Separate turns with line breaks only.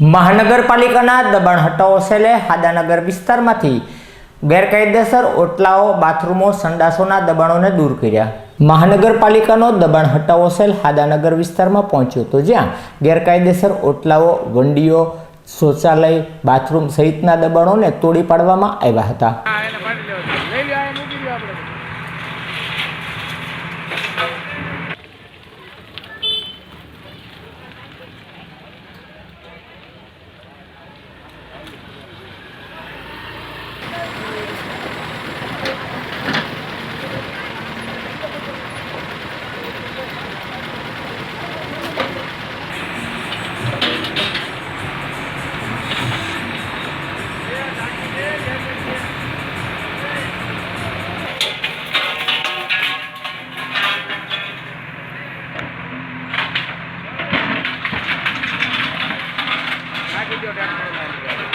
મહાનગરપાલિકાના દબાણ હટાવો સેલે હાદાનગર વિસ્તારમાંથી ગેરકાયદેસર ઓટલાઓ, બાથરૂમો, સંડાસોના દબાણોને દૂર કર્યા. મહાનગરપાલિકાનો દબાણ હટાવો સેલ હાદાનગર વિસ્તારમાં પહોંચ્યો હતો, જ્યાં ગેરકાયદેસર ઓટલાઓ, વંડીઓ, શૌચાલય, બાથરૂમ સહિતના દબાણોને તોડી પાડવામાં આવ્યા હતા.
video